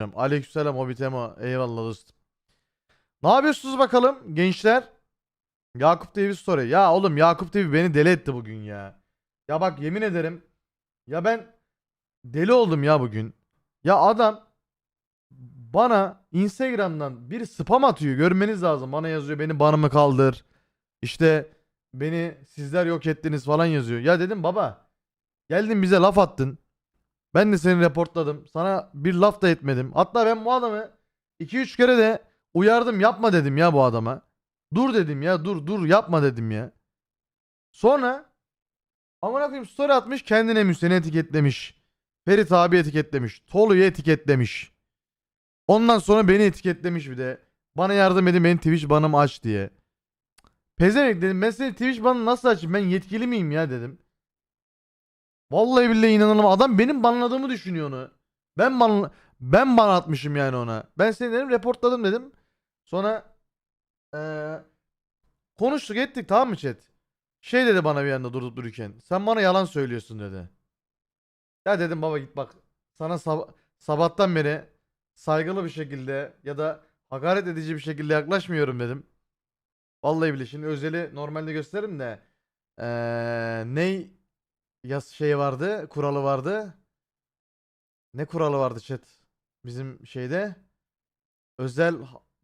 Aleykümselam Hobbitema. Eyvallah dostum. Ne yapıyorsunuz bakalım gençler? Yakup TV story. Ya oğlum Yakup TV beni deli etti bugün ya. Ya bak yemin ederim. Ya ben deli oldum ya bugün. Ya adam bana Instagram'dan bir spam atıyor. Görmeniz lazım. Bana yazıyor beni banımı kaldır. İşte beni sizler yok ettiniz falan yazıyor. Ya dedim baba geldin bize laf attın. Ben de seni reportladım. Sana bir laf da etmedim. Hatta ben bu adamı 2-3 kere de uyardım yapma dedim ya bu adama. Dur dedim ya dur dur yapma dedim ya. Sonra amına koyayım story atmış kendine Müsen'i etiketlemiş. Ferit abi etiketlemiş. Tolu'yu etiketlemiş. Ondan sonra beni etiketlemiş bir de. Bana yardım edin benim Twitch banımı aç diye. Pezevenk dedim ben senin Twitch banını nasıl açayım ben yetkili miyim ya dedim. Vallahi billahi inanamam. Adam benim banladığımı düşünüyor onu. Ben ban ben ban atmışım yani ona. Ben seni dedim reportladım dedim. Sonra eee konuştuk ettik tamam mı chat? Şey dedi bana bir anda durup dururken. Sen bana yalan söylüyorsun dedi. Ya dedim baba git bak. Sana sab- sabahtan beri saygılı bir şekilde ya da hakaret edici bir şekilde yaklaşmıyorum dedim. Vallahi bile şimdi özeli normalde gösteririm de eee ney yaz şey vardı, kuralı vardı. Ne kuralı vardı chat? Bizim şeyde özel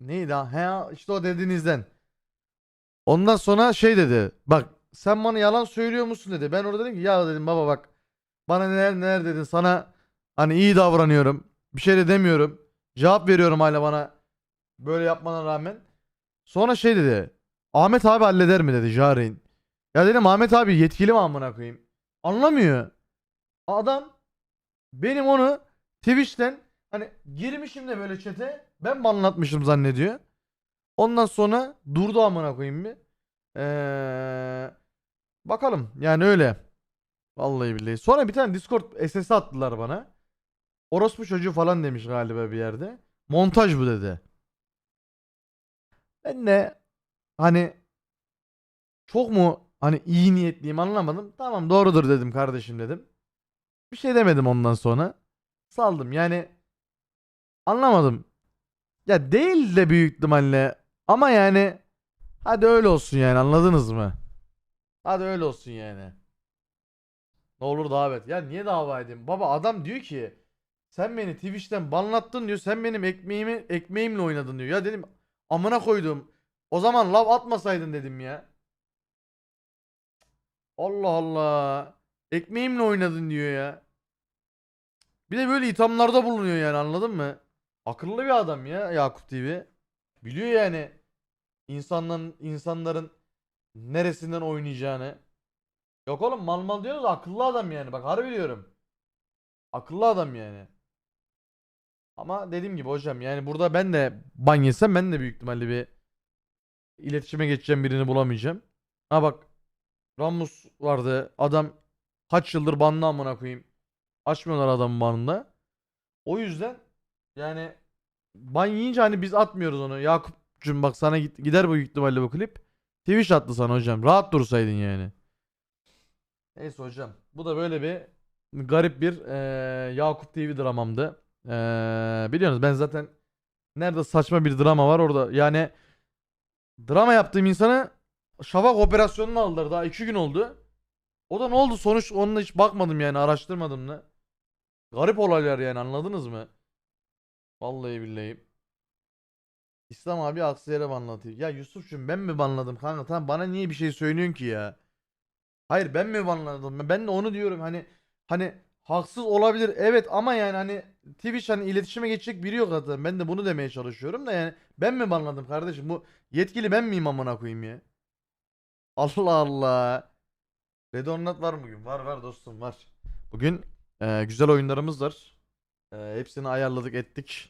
neydi ha? He işte o dediğinizden. Ondan sonra şey dedi. Bak sen bana yalan söylüyor musun dedi. Ben orada dedim ki ya dedim baba bak bana neler neler dedin sana hani iyi davranıyorum. Bir şey de demiyorum. Cevap veriyorum hala bana böyle yapmana rağmen. Sonra şey dedi. Ahmet abi halleder mi dedi Jarein. Ya dedim Ahmet abi yetkili mi amına koyayım? Anlamıyor. Adam benim onu Twitch'ten hani girmişim de böyle chat'e ben mi anlatmışım zannediyor. Ondan sonra durdu amına koyayım bir. Ee, bakalım yani öyle. Vallahi billahi. Sonra bir tane Discord SS attılar bana. Orospu çocuğu falan demiş galiba bir yerde. Montaj bu dedi. Ben de hani çok mu hani iyi niyetliyim anlamadım. Tamam doğrudur dedim kardeşim dedim. Bir şey demedim ondan sonra. Saldım yani anlamadım. Ya değil de büyük ihtimalle ama yani hadi öyle olsun yani anladınız mı? Hadi öyle olsun yani. Ne olur davet. Ya niye dava edeyim? Baba adam diyor ki sen beni Twitch'ten banlattın diyor. Sen benim ekmeğimi ekmeğimle oynadın diyor. Ya dedim amına koydum. O zaman lav atmasaydın dedim ya. Allah Allah. Ekmeğimle oynadın diyor ya. Bir de böyle ithamlarda bulunuyor yani anladın mı? Akıllı bir adam ya Yakup TV. Biliyor yani insanların insanların neresinden oynayacağını. Yok oğlum mal mal diyoruz akıllı adam yani bak harbi diyorum. Akıllı adam yani. Ama dediğim gibi hocam yani burada ben de ban yesem ben de büyük ihtimalle bir iletişime geçeceğim birini bulamayacağım. Ha bak Ramus vardı. Adam kaç yıldır banlı amına koyayım. Açmıyorlar adamın banında. O yüzden yani ban yiyince hani biz atmıyoruz onu. Yakup'cum bak sana git, gider bu ihtimalle bu klip. Twitch attı sana hocam. Rahat dursaydın yani. Neyse hocam. Bu da böyle bir garip bir eee Yakup TV dramamdı. Eee biliyorsunuz ben zaten nerede saçma bir drama var orada. Yani drama yaptığım insanı Şafak operasyonunu aldılar daha 2 gün oldu. O da ne oldu sonuç onunla hiç bakmadım yani araştırmadım da. Garip olaylar yani anladınız mı? Vallahi billahi. İslam abi aksi yere banlatıyor. Ya Yusuf'cum ben mi banladım kanka tamam bana niye bir şey söylüyorsun ki ya? Hayır ben mi banladım? Ben de onu diyorum hani hani haksız olabilir evet ama yani hani Twitch hani iletişime geçecek biri yok zaten. Ben de bunu demeye çalışıyorum da yani ben mi banladım kardeşim? Bu yetkili ben miyim amına koyayım ya? Allah Allah. Red or Not var mı bugün? Var var dostum var. Bugün e, güzel oyunlarımız var. E, hepsini ayarladık ettik.